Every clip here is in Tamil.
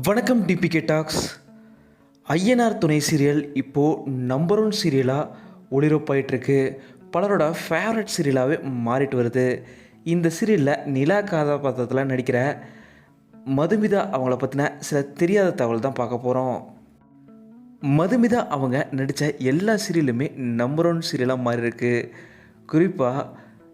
வணக்கம் டிபிகே டாக்ஸ். ஐஎன்ஆர் துணை சீரியல் இப்போது நம்பர் ஒன் சீரியலாக ஒளிரப்பாயிட்டிருக்கு. பலரோட ஃபேவரட் சீரியலாகவே மாறிட்டு வருது. இந்த சீரியலில் நிலா கதாபாத்திரத்தில் நடிக்கிற மதுமிதா அவங்கள பற்றின சில தெரியாத தகவல் தான் பார்க்க போகிறோம் மதுமிதா அவங்க நடித்த எல்லா சீரியலுமே நம்பர் ஒன் சீரியலாக மாறி இருக்கு குறிப்பாக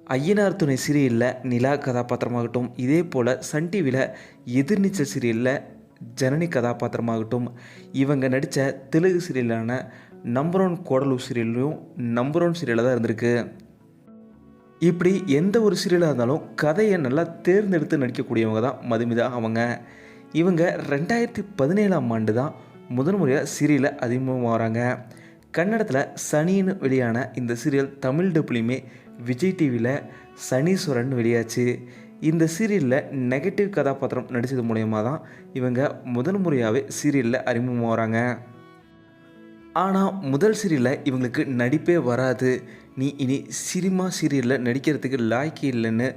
ஐயனார் துணை சீரியலில் நிலா கதாபாத்திரமாகட்டும் இதே போல் சன் டிவியில் எதிர்நீச்சல் சீரியலில் ஜனனி கதாபாத்திரமாகட்டும் இவங்க நடித்த தெலுங்கு சீரியலான நம்பர் ஒன் கோடலூர் சீரியல்லையும் நம்பர் ஒன் சீரியலாக தான் இருந்திருக்கு. இப்படி எந்த ஒரு சீரியலாக இருந்தாலும் கதையை நல்லா தேர்ந்தெடுத்து நடிக்கக்கூடியவங்க தான் மதுமிதா அவங்க. இவங்க ரெண்டாயிரத்தி பதினேழாம் ஆண்டு தான் முதன் முறையாக சீரியலில் அறிமுகமாகறாங்க கன்னடத்தில் சனின்னு வெளியான இந்த சீரியல் தமிழ் டப்புலையுமே விஜய் டிவியில் சனீஸ்வரன் வெளியாச்சு. இந்த சீரியலில் நெகட்டிவ் கதாபாத்திரம் நடித்தது மூலயமா தான் இவங்க முதல் முறையாகவே சீரியலில் அறிமுகமாகறாங்க. ஆனால் முதல் சீரியலில் இவங்களுக்கு நடிப்பே வராது. நீ இனி சினிமா சீரியலில் நடிக்கிறதுக்கு லாய்க்கு இல்லைன்னு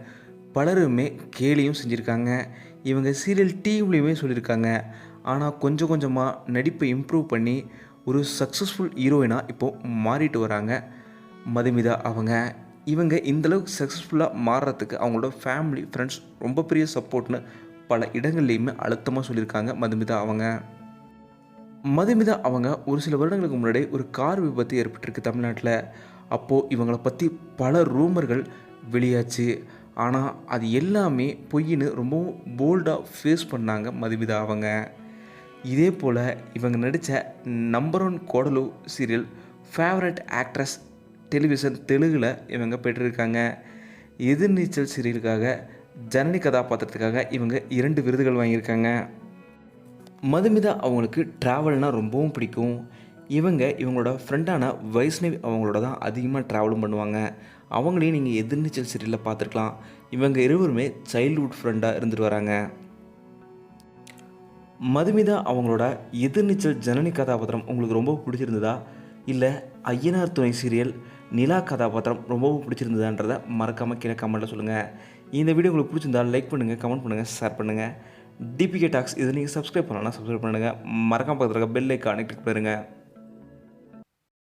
பலருமே கேலியும் செஞ்சுருக்காங்க. இவங்க சீரியல் டீம்லேயுமே சொல்லியிருக்காங்க ஆனால் கொஞ்சம் கொஞ்சமாக நடிப்பை இம்ப்ரூவ் பண்ணி ஒரு சக்ஸஸ்ஃபுல் ஹீரோயினாக இப்போது மாறிட்டு வராங்க மதுமிதா அவங்க. இவங்க இந்தளவுக்கு சக்ஸஸ்ஃபுல்லாக மாறுறதுக்கு அவங்களோட ஃபேமிலி ஃப்ரெண்ட்ஸ் ரொம்ப பெரிய சப்போர்ட்னு பல இடங்கள்லையுமே அழுத்தமாக சொல்லியிருக்காங்க மதுமிதா அவங்க. மதுமிதா அவங்க ஒரு சில வருடங்களுக்கு முன்னாடி ஒரு கார் விபத்து ஏற்பட்டிருக்கு தமிழ்நாட்டில். அப்போது இவங்கள பற்றி பல ரூமர்கள் வெளியாச்சு. ஆனால் அது எல்லாமே பொய்ன்னு ரொம்பவும் போல்டாக ஃபேஸ் பண்ணாங்க மதுமிதா அவங்க. இதே போல் இவங்க நடித்த number one Kodalu serial favourite actress television தெலுங்கில் இவங்க பெற்றிருக்காங்க. எதிர்நீச்சல் சீரியலுக்காக ஜனனி கதாபாத்திரத்துக்காக இவங்க இரண்டு விருதுகள் வாங்கியிருக்காங்க. மதுமிதா அவங்களுக்கு ட்ராவல்னால் ரொம்பவும் பிடிக்கும். இவங்க இவங்களோட ஃப்ரெண்டான வைஷ்ணவி அவங்களோட தான் அதிகமாக ட்ராவலும் பண்ணுவாங்க. அவங்களையும் நீங்கள் எதிர்நீச்சல் சீரியலில் பார்த்துருக்கலாம். இவங்க இருவருமே சைல்ட்ஹுட் ஃப்ரெண்டாக இருந்துட்டு வராங்க. மதுமிதா அவங்களோட எதிர்நீச்சல் ஜனனி கதாபாத்திரம் உங்களுக்கு ரொம்ப பிடிச்சிருந்ததா? இல்லை ஐயனார் துணை சீரியல் நிலா கதாபாத்திரம் ரொம்பவும் பிடிச்சிருந்ததுன்றதை மறக்காமல் கீழே கமெண்ட்டில் சொல்லுங்கள் இந்த வீடியோ உங்களுக்கு பிடிச்சிருந்தா லைக் பண்ணுங்கள் கமெண்ட் பண்ணுங்கள் ஷேர் பண்ணுங்கள் டிபிகே டாக்ஸ் இதை நீங்கள் சப்ஸ்கிரைப் பண்ணலாம் சப்ஸ்கிரைப் பண்ணுங்கள் மறக்காமல் பக்கத்தில் இருக்க பெல் ஐக்கானை கிளிக் பண்ணுங்கள்